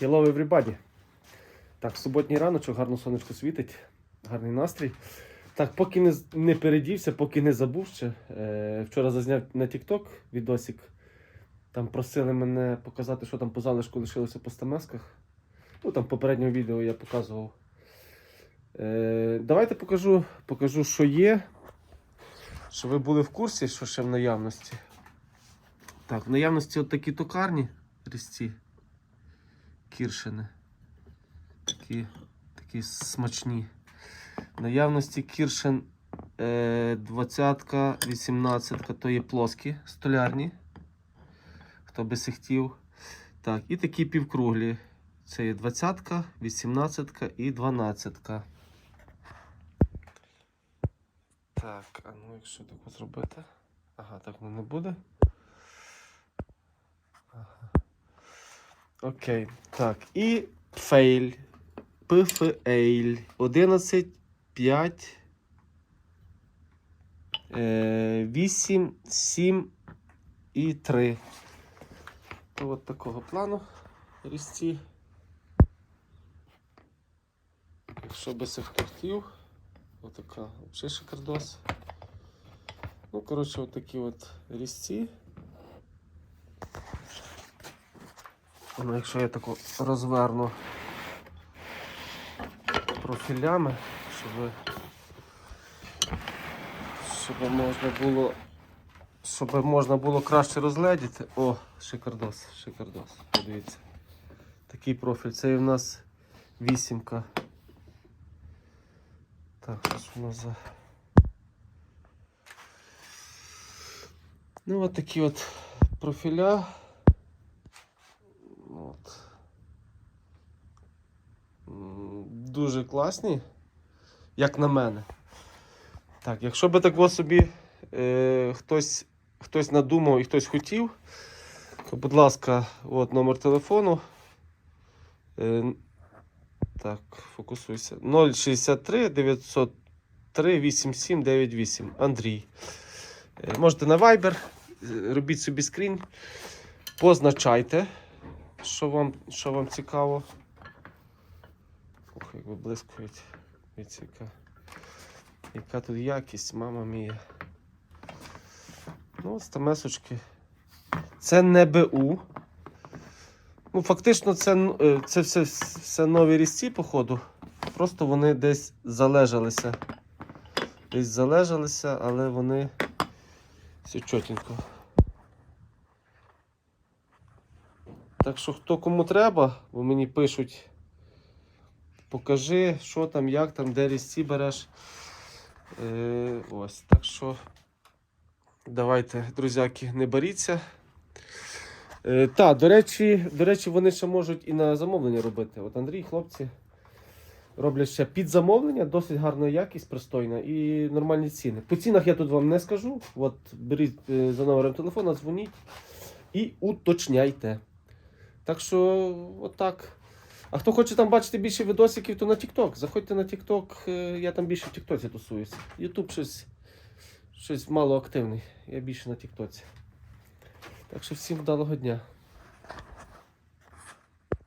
Hello everybody. Так, суботній раночок, гарно сонечко світить, гарний настрій. Так, поки не, не передівся, поки не забув ще. Е, вчора зазняв на TikTok відосик. Там просили мене показати, що там по залишку лишилося по стамесках. Ну, там в попередньому відео я показував. Е, давайте покажу, покажу, що є. Щоб ви були в курсі, що ще в наявності. Так, в наявності от такі токарні різці. Кіршини. Такі, такі смачні. Наявності кіршин е, 20-ка, 18-ка, то є плоскі столярні. Хто би се хотів. Так, і такі півкруглі. Це є 20-ка, 18-ка і 12-ка. Так, а ну якщо так зробити. Ага, так воно не буде. Окей. Так, і фейль. ПФЕЙЛ 11, 5, е, 8, 7 і 3. От такого плану різці. Якщо хто хотів, отака взагалі шикардос. Ну, коротше, от от різці. Ну, якщо я таку розверну профілями, щоб, щоб можна було щоб можна було краще розгледіти. О, шикардос, шикардос. Подивіться. Такий профіль. Це в нас вісімка. Так, що ж воно за. Ну, от такі от профіля. От. М, Дуже класні, як на мене. Так, якщо би так собі е, хтось, хтось надумав і хтось хотів, то, будь ласка, от номер телефону. Е, так, фокусуйся. 063 903 8798. Андрій. Е, можете на Viber, е, робіть собі скрін, позначайте, що вам, що вам цікаво. Ох, як виблискують. Дивіться, яка, яка тут якість, мама мія. Ну, стамесочки. Це не БУ. Ну, фактично, це, е, це все, все нові різці, походу. Просто вони десь залежалися. Десь залежалися, але вони все чотенько. Так що хто кому треба, бо мені пишуть. Покажи, що там, як там, де різці береш. Е, ось, так що давайте, друзяки, не боріться. Е, та, до речі, до речі, вони ще можуть і на замовлення робити. От Андрій, хлопці, роблять ще під замовлення, досить гарна якість, пристойна і нормальні ціни. По цінах я тут вам не скажу. От беріть е, за номером телефона, дзвоніть і уточняйте. Так що, отак. А хто хоче там бачити більше відосиків, то на TikTok. Заходьте на TikTok, е, я там більше в TikTok тусуюся. Ютуб щось, щось мало активний. Я більше на TikTok. Так що всім вдалого дня.